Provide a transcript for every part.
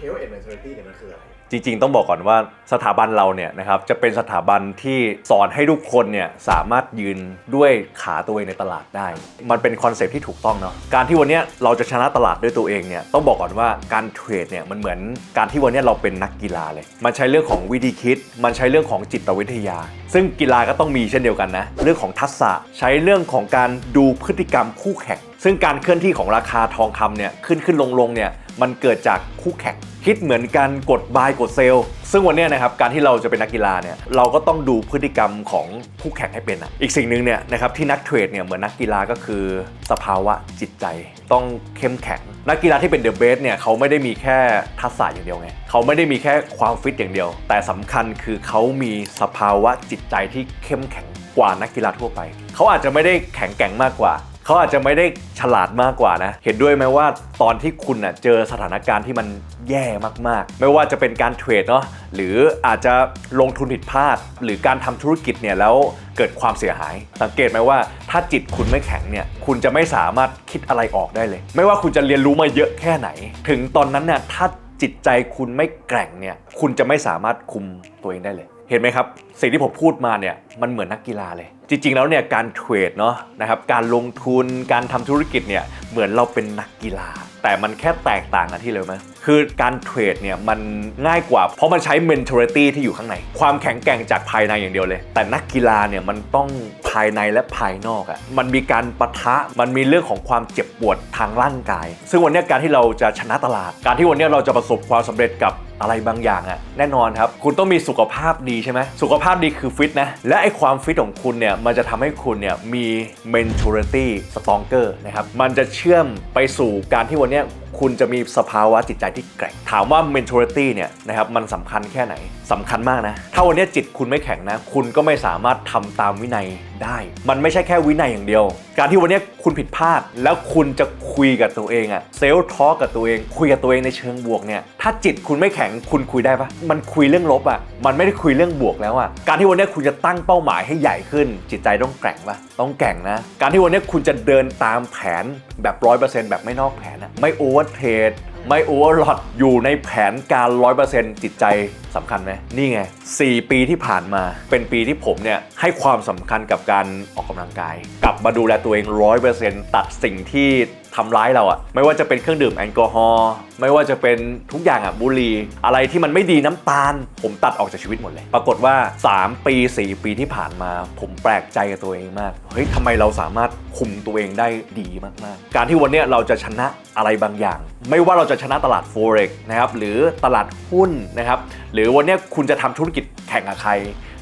health and mentality เนี่ยมันคืออะไร จริงๆ ต้องบอกก่อนว่าสถาบันเราเนี่ยนะครับจะเป็นสถาบันที่สอนให้ทุกคนเนี่ยสามารถยืนด้วยขาตัวเองในตลาดได้ มันเป็นคอนเซปที่ถูกต้องเนาะการที่วันเนี้ยเราจะชนะตลาดด้วยตัวเองเนี่ยต้องบอกก่อนว่าการเทรดเนี่ยมันเหมือนการที่วันเนี้ยเราเป็นนักกีฬาเลย มันใช้เรื่องของวิธีคิด มันใช้เรื่องของจิตวิทยา ซึ่งกีฬาก็ต้องมีเช่นเดียวกันนะเรื่องของทักษะใช้เรื่องของการดูพฤติกรรมคู่แข่งซึ่งการเคลื่อนที่ของราคาทองคำเนี่ยขึ้นขึ้นลงลงเนี่ย มันเกิดจากคู่แข่งคิดเหมือนกันกดบายกดเซลล์ซึ่งวันนี้นะครับการที่เราจะเป็นนักกีฬาเนี่ยเราก็ต้องดูพฤติกรรมของคู่แข่งให้เป็นอะอีกสิ่งหนึ่งเนี่ยนะครับที่นักเทรดเนี่ยเหมือนนักกีฬาก็คือสภาวะจิตใจ ต้องเข้มแข็ง นักกีฬาที่เป็นเดอะเบสเนี่ยเขาไม่ได้มีแค่ทักษะอย่างเดียวไงเขาไม่ได้มีแค่ความฟิตอย่างเดียว แต่สำคัญคือเขามีสภาวะจิตใจที่เข้มแข็งกว่านักกีฬาทั่วไป เขาอาจจะไม่ได้แข็งแกร่งมากกว่า เขาอาจจะไม่ได้ฉลาดมากกว่านะ เห็นด้วยไหมว่าตอนที่คุณน่ะเจอสถานการณ์ที่มันแย่มากๆ ไม่ว่าจะเป็นการเทรดเนาะหรืออาจจะลงทุนผิดพลาด หรือการทำธุรกิจเนี่ยแล้วเกิดความเสียหาย สังเกตไหมว่าถ้าจิตคุณไม่แข็งเนี่ยคุณจะไม่สามารถคิดอะไรออกได้เลย ไม่ว่าคุณจะเรียนรู้มาเยอะแค่ไหน ถึงตอนนั้นเนี่ยถ้าจิตใจคุณไม่แกร่งเนี่ยคุณจะไม่สามารถคุมตัวเองได้เลย เห็นไหมครับ สิ่งที่ผมพูดมาเนี่ยมันเหมือนนักกีฬาเลย จริง ๆ แล้วเนี่ยการเทรดเนาะนะครับการลงทุนการทำธุรกิจเนี่ยเหมือนเราเป็นนักกีฬา แต่มันแค่แตกต่างกันที่เลยไหมคือการเทรดเนี่ยมันง่ายกว่า เพราะมันใช้ mentality ที่อยู่ข้างใน ความแข็งแกร่งจากภายในอย่างเดียวเลย แต่นักกีฬาเนี่ยมันต้องภายในและภายนอกอะ่ะมันมีการปะทะมันมีเรื่องของความเจ็บปวดทางร่างกาย ซึ่งวันนี้การที่เราจะชนะตลาด การที่วันนี้เราจะประสบความสำเร็จกับ อะไรบางอย่างอะ่ะแน่นอนครับ คุณต้องมีสุขภาพดีใช่ไหมสุขภาพดีคือฟิตนะ และไอความฟิตของคุณเนี่ย มันจะทำให้คุณเนี่ย มี mentality stronger นะครับ มันจะเชื่อมไปสู่การที่วันเนี้ยคุณจะมีสภาวะจิตใจที่แกร่ง ถามว่า mentality เนี่ยนะครับมันสำคัญแค่ไหนสำคัญมากนะ ถ้าวันนี้จิตคุณไม่แข็งนะ คุณก็ไม่สามารถทำตามวินัยได้ มันไม่ใช่แค่วินัยอย่างเดียว การที่วันนี้คุณผิดพลาด แล้วคุณจะคุยกับตัวเองอะเซลทอกับตัวเอง คุยกับตัวเองในเชิงบวกเนี่ย ถ้าจิตคุณไม่แข็งคุณคุยได้ปะมันคุยเรื่องลบอะมันไม่ได้คุยเรื่องบวกแล้วอะการที่วันนี้คุณจะตั้งเป้าหมายให้ใหญ่ขึ้น จิตใจต้องแกร่งปะต้องแกร่งนะ การที่วันนี้คุณจะเดินตามแผนแบบร้อยเปอร์เซ็นต์แบบไม่นอกแผนอะไม่โอเวอร์เทรดไม่โอเวอร์ลอดอยู่ในแผนการ 100%จิตใจสำคัญไหมนี่ไง 4 ปีที่ผ่านมาเป็นปีที่ผมเนี่ย ให้ความสำคัญกับการออกกำลังกาย กลับมาดูแลตัวเอง 100%ตัดสิ่งที่ทำร้ายเราอะไม่ว่าจะเป็นเครื่องดื่มแอลกอฮอล์ไม่ว่าจะเป็นทุกอย่างอะบุหรี่อะไรที่มันไม่ดีน้ำตาล ผมตัดออกจากชีวิตหมดเลย ปรากฏว่า 3 ปี 4 ปีที่ผ่านมา ผมแปลกใจกับตัวเองมากเฮ้ยทำไมเราสามารถคุมตัวเองได้ดีมากๆ การที่วันนี้เราจะชนะอะไรบางอย่าง ไม่ว่าเราจะชนะตลาด forex นะครับหรือตลาดหุ้นนะครับหรือวันนี้คุณจะทำธุรกิจแข่งกับใคร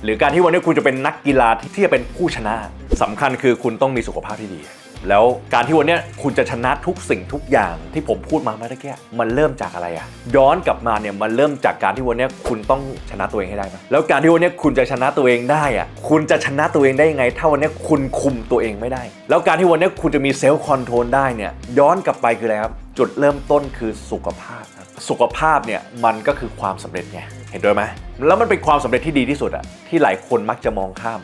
หรือการที่วันนี้คุณจะเป็นนักกีฬาที่ที่จะเป็นผู้ชนะสำคัญคือคุณต้องมีสุขภาพที่ดี แล้วการที่วันนี้คุณจะชนะทุกสิ่งทุกอย่างที่ผมพูดมาเมื่อกี้มันเริ่มจากอะไรอะย้อนกลับมาเนี่ยมันเริ่มจากการที่วันนี้คุณต้องชนะตัวเองให้ได้ไหมแล้วการที่วันนี้คุณจะชนะตัวเองได้อะคุณจะชนะตัวเองได้ยังไง ถ้าวันนี้คุณคุมตัวเองไม่ได้ แล้วการที่วันนี้คุณจะมีเซลล์คอนโทรลได้เนี่ยย้อนกลับไปคืออะไรครับจุดเริ่มต้นคือสุขภาพครับสุขภาพเนี่ยมันก็คือความสำเร็จไงเห็นด้วยไหมแล้วมันเป็นความสำเร็จที่ดีที่สุดอะที่หลายคนมักจะมองข้าม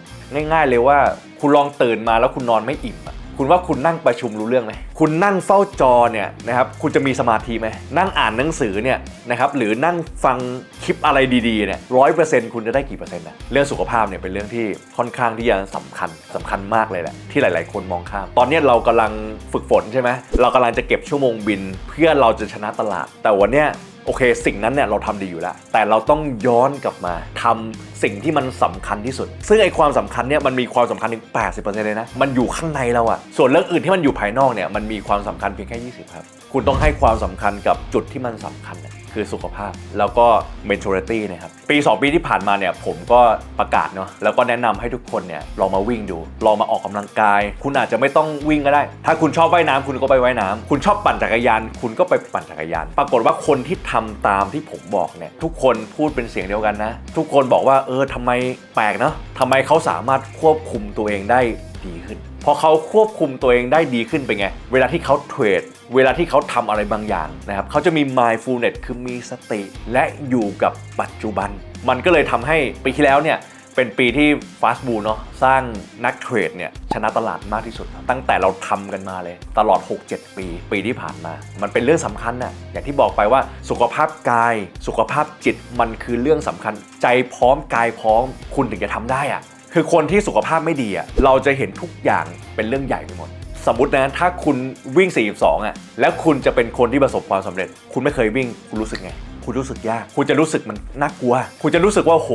ง่าย ๆ เลยว่าคุณลองตื่นมาแล้วคุณนอนไม่อิ่มอะ คุณว่าคุณนั่งประชุมรู้เรื่องไหมคุณนั่งเฝ้าจอเนี่ยนะครับคุณจะมีสมาธิไหมนั่งอ่านหนังสือเนี่ยนะครับหรือนั่งฟังคลิปอะไรดีๆเนี่ยร้อยเปอร์เซ็นต์คุณจะได้กี่เปอร์เซ็นต์นะเรื่องสุขภาพเนี่ยเป็นเรื่องที่ค่อนข้างที่จะสำคัญสำคัญมากเลยแหละที่หลาย ๆ คนมองข้าม ตอนนี้เรากำลังฝึกฝนใช่ไหมเรากำลังจะเก็บชั่วโมงบิน เพื่อเราจะชนะตลาด แต่วันเนี้ย โอเค สิ่งนั้นเนี่ยเราทำดีอยู่แล้ว แต่เราต้องย้อนกลับมาทำสิ่งที่มันสำคัญที่สุด ซึ่งไอความสำคัญเนี่ยมันมีความสำคัญถึง 80%เลยนะ มันอยู่ข้างในเราอะส่วนเรื่องอื่นที่มันอยู่ภายนอกเนี่ยมันมีความสำคัญเพียงแค่ 20 ครับ คุณต้องให้ความสำคัญกับจุดที่มันสำคัญนะ คือสุขภาพ แล้วก็ mentality นะครับ ปี 2 ปีที่ผ่านมาเนี่ยผมก็ประกาศเนาะแล้วก็แนะนำให้ทุกคนเนี่ยลองมาวิ่งดู ลองมาออกกำลังกาย คุณอาจจะไม่ต้องวิ่งก็ได้ ถ้าคุณชอบว่ายน้ำคุณก็ไปว่ายน้ำคุณชอบปั่นจักรยาน คุณก็ไปปั่นจักรยาน ปรากฏว่าคนที่ทำตามที่ผมบอกเนี่ยทุกคนพูดเป็นเสียงเดียวกันนะ ทุกคนบอกว่าเออทำไมแปลกเนาะทำไมเขาสามารถควบคุมตัวเองได้ดีขึ้นพอเขาควบคุมตัวเองได้ดีขึ้นเป็นไง เวลาที่เขาเทรด เวลาที่เขาทำอะไรบางอย่างนะครับเขาจะมี mindfulness คือมีสติ และอยู่กับปัจจุบัน มันก็เลยทำให้ปีที่แล้วเนี่ยเป็นปีที่ฟาสบูเนาะสร้างนักเทรดเนี่ยชนะตลาดมากที่สุด ตั้งแต่เราทำกันมาเลย ตลอด 6-7 ปี ปีที่ผ่านมา มันเป็นเรื่องสำคัญน่ะอย่างที่บอกไปว่าสุขภาพกาย สุขภาพจิตมันคือเรื่องสำคัญ ใจพร้อมกายพร้อม คุณถึงจะทำได้อะคือคนที่สุขภาพไม่ดีอะเราจะเห็นทุกอย่างเป็นเรื่องใหญ่ไปหมด สมมตินะถ้าคุณวิ่ง 42 อะ แล้วคุณจะเป็นคนที่ประสบความสำเร็จ คุณไม่เคยวิ่ง คุณรู้สึกไง คุณรู้สึกยาก คุณจะรู้สึกมันน่ากลัว คุณจะรู้สึกว่าโห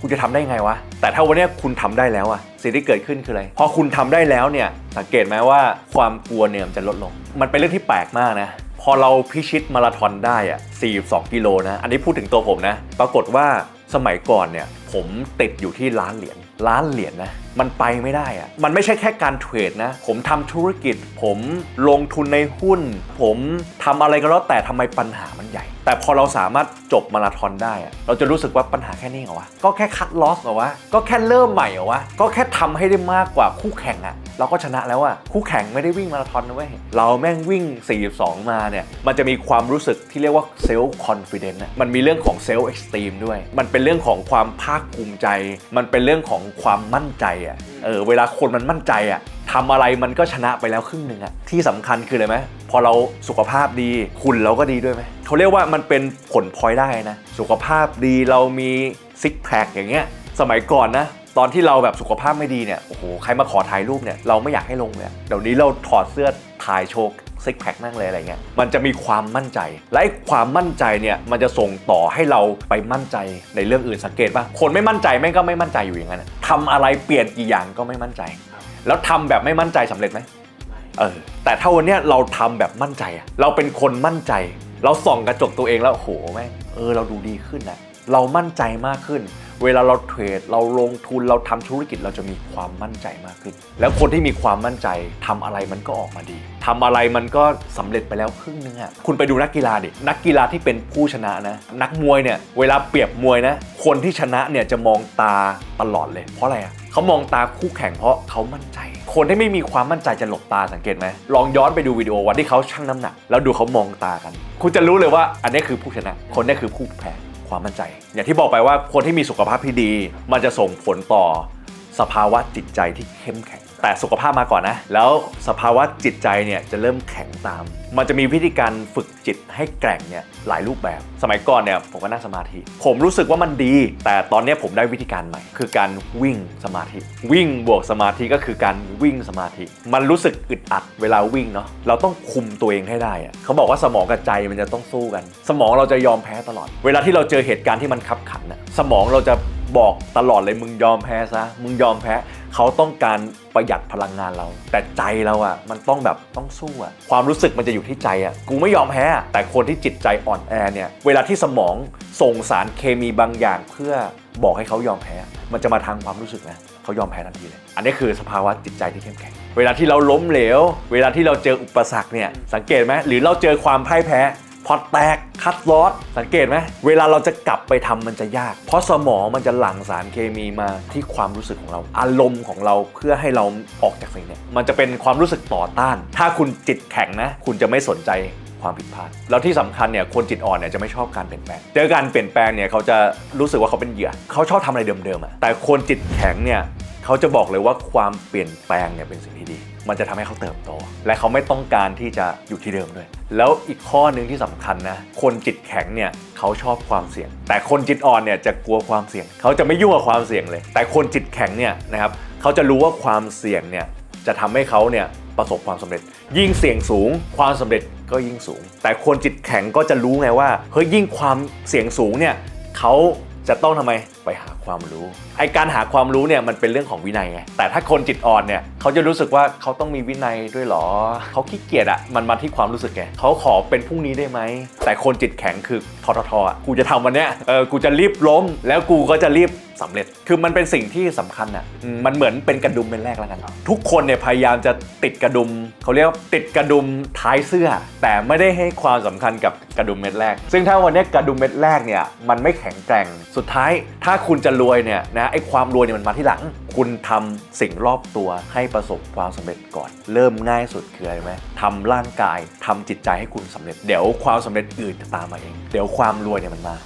คุณจะทำได้ไงวะ แต่ถ้าวันนี้คุณทำได้แล้วอะสิ่งที่เกิดขึ้นคืออะไร พอคุณทำได้แล้วเนี่ย สังเกตไหมว่าความกลัวเนี่ยมันจะลดลง มันเป็นเรื่องที่แปลกมากนะ พอเราพิชิตมาราธอนได้อะ42 กิโลนะ อันนี้พูดถึงตัวผมนะ ปรากฏว่าสมัยก่อนเนี่ย ผมติดอยู่ที่ล้านเหรียญ ล้านเหรียญนะ มันไปไม่ได้อะมันไม่ใช่แค่การเทรดนะ ผมทำธุรกิจ ผมลงทุนในหุ้น ผมทำอะไรก็แล้วแต่ทำไมปัญหามันใหญ่ แต่พอเราสามารถจบมาราธอนได้อะเราจะรู้สึกว่าปัญหาแค่นี้เหรอวะ ก็แค่คัดลอสเหรอวะ ก็แค่เริ่มใหม่เหรอวะ ก็แค่ทำให้ได้มากกว่าคู่แข่งอะ เราก็ชนะแล้วอะคู่แข่งไม่ได้วิ่งมาราธอนนะเว้ยเราแม่งวิ่ง 42 มาเนี่ยมันจะมีความรู้สึกที่เรียกว่าเซลฟ์คอนฟิเดนซ์ะมันมีเรื่องของเซลฟ์เอ็กซ์ตรีมด้วย มันเป็นเรื่องของความภาคภูมิใจ มันเป็นเรื่องของความมั่นใจอะเออเวลาคนมันมั่นใจอะทำอะไรมันก็ชนะไปแล้วครึ่งหนึ่งอะที่สำคัญคืออะไรไหมพอเราสุขภาพดีหุ่นเราก็ดีด้วยไหมเขาเรียกว่ามันเป็นผลพลอยได้นะ สุขภาพดีเรามีซิกแพคอย่างเงี้ยสมัยก่อนนะ ตอนที่เราแบบสุขภาพไม่ดีเนี่ยโอ้โหใครมาขอถ่ายรูปเนี่ยเราไม่อยากให้ลงเลยเดี๋ยวนี้เราถอดเสื้อถ่ายโชว์ซิกแพคนั่งเลยอะไรเงี้ย มันจะมีความมั่นใจ และความมั่นใจเนี่ย มันจะส่งต่อให้เราไปมั่นใจในเรื่องอื่นสังเกตป่ะ คนไม่มั่นใจแม่งก็ไม่มั่นใจอยู่อย่างนั้นทำอะไรเปลี่ยนกี่อย่างก็ไม่มั่นใจ แล้วทำแบบไม่มั่นใจสำเร็จไหมเออ แต่ถ้าวันเนี้ยเราทำแบบมั่นใจอะเราเป็นคนมั่นใจ เราส่องกระจกตัวเองแล้วโอ้โหแม่งเออเราดูดีขึ้นนะเรามั่นใจมากขึ้น เวลาเราเทรดเราลงทุนเราทำธุรกิจเราจะมีความมั่นใจมากขึ้น แล้วคนที่มีความมั่นใจทำอะไรมันก็ออกมาดีทำอะไรมันก็สำเร็จไปแล้วครึ่งนึงอะคุณไปดูนักกีฬาดินักกีฬาที่เป็นผู้ชนะนะ นักมวยเนี่ยเวลาเปรียบมวยนะ คนที่ชนะเนี่ยจะมองตาตลอดเลย เพราะอะไรอะเขามองตาคู่แข่งเพราะเขามั่นใจ คนที่ไม่มีความมั่นใจจะหลบตาสังเกตไหมลองย้อนไปดูวิดีโอวันที่เขาชั่งน้ำหนัก แล้วดูเขามองตากัน คุณจะรู้เลยว่าอันนี้คือผู้ชนะ คนนี้คือผู้แพ้ ความมั่นใจ อย่างที่บอกไปว่าคนที่มีสุขภาพที่ดี มันจะส่งผลต่อสภาวะจิตใจที่เข้มแข็ง แต่สุขภาพมาก่อนนะ แล้วสภาวะจิตใจเนี่ยจะเริ่มแข็งตาม มันจะมีวิธีการฝึกจิตให้แกร่งเนี่ยหลายรูปแบบ สมัยก่อนเนี่ยผมก็นั่งสมาธิ ผมรู้สึกว่ามันดี แต่ตอนนี้ผมได้วิธีการใหม่ คือการวิ่งสมาธิ วิ่งบวกสมาธิก็คือการวิ่งสมาธิ มันรู้สึกอึดอัดเวลาวิ่งเนาะเราต้องคุมตัวเองให้ได้อะเขาบอกว่าสมองกับใจมันจะต้องสู้กัน สมองเราจะยอมแพ้ตลอด เวลาที่เราเจอเหตุการณ์ที่มันขับขันอะสมองเราจะบอกตลอดเลยมึงยอมแพ้ซะมึงยอมแพ้เขาต้องการ ประหยัดพลังงานเรา แต่ใจเราอะมันต้องแบบต้องสู้อะความรู้สึกมันจะอยู่ที่ใจอะกูไม่ยอมแพ้แต่คนที่จิตใจอ่อนแอเนี่ยเวลาที่สมองส่งสารเคมีบางอย่างเพื่อบอกให้เขายอมแพ้ มันจะมาทางความรู้สึกนะเขายอมแพ้ทันทีเลย อันนี้คือสภาวะจิตใจที่เข้มแข็ง เวลาที่เราล้มเหลว เวลาที่เราเจออุปสรรคเนี่ย สังเกตไหมหรือเราเจอความพ่ายแพ้ พอแตกคัดลอสสังเกตไหมเวลาเราจะกลับไปทำมันจะยาก เพราะสมองมันจะหลั่งสารเคมีมาที่ความรู้สึกของเรา อารมณ์ของเราเพื่อให้เราออกจากสิ่งนี้มันจะเป็นความรู้สึกต่อต้าน ถ้าคุณจิตแข็งนะ คุณจะไม่สนใจความผิดพลาด แล้วที่สำคัญเนี่ยคนจิตอ่อนเนี่ยจะไม่ชอบการเปลี่ยนแปลง เจอการเปลี่ยนแปลงเนี่ยเขาจะรู้สึกว่าเขาเป็นเหยื่อ เขาชอบทำอะไรเดิมๆอะแต่คนจิตแข็งเนี่ยเขาจะบอกเลยว่าความเปลี่ยนแปลงเนี่ยเป็นสิ่งที่ดี มันจะทำให้เขาเติบโต และเขาไม่ต้องการที่จะอยู่ที่เดิมด้วย แล้วอีกข้อหนึ่งที่สำคัญนะ คนจิตแข็งเนี่ยเขาชอบความเสี่ยง แต่คนจิตอ่อนเนี่ยจะกลัวความเสี่ยง เขาจะไม่ยุ่งกับความเสี่ยงเลย แต่คนจิตแข็งเนี่ยนะครับเขาจะรู้ว่าความเสี่ยงเนี่ยจะทำให้เขาเนี่ยประสบความสำเร็จ ยิ่งเสี่ยงสูง ความสำเร็จก็ยิ่งสูง แต่คนจิตแข็งก็จะรู้ไงว่าเฮ้ยยิ่งความเสี่ยงสูงเนี่ยเขา จะต้องทำไมไปหาความรู้ไอการหาความรู้เนี่ยมันเป็นเรื่องของวินัยไงแต่ถ้าคนจิตอ่อนเนี่ยเขาจะรู้สึกว่าเขาต้องมีวินัยด้วยเหรอเขาขี้เกียจอะมันมาที่ความรู้สึกไงเขาขอเป็นพรุ่งนี้ได้ไหมแต่คนจิตแข็งคือทอททอกูจะทำวันเนี้ยเออกูจะรีบล้ม แล้วกูก็จะรีบ สำเร็จ คือมันเป็นสิ่งที่สำคัญอะอืมมันเหมือนเป็นกระดุมเป็นแรกแล้วกันทุกคนเนี่ยพยายามจะติดกระดุมเขาเรียกว่าติดกระดุมท้ายเสื้อ แต่ไม่ได้ให้ความสำคัญกับกระดุมเม็ดแรก ซึ่งถ้าวันเนี้ยกระดุมเม็ดแรกเนี่ยมันไม่แข็งแกร่งสุดท้าย ถ้าคุณจะรวยเนี่ยนะไอ้ความรวยเนี่ยมันมาที่หลัง คุณทำสิ่งรอบตัวให้ประสบความสำเร็จก่อน เริ่มง่ายสุดคืออะไรไหมทำร่างกายทำจิตใจให้คุณสำเร็จ เดี๋ยวความสำเร็จอื่นจะตามมาเอง เดี๋ยวความรวยเนี่ยมันมา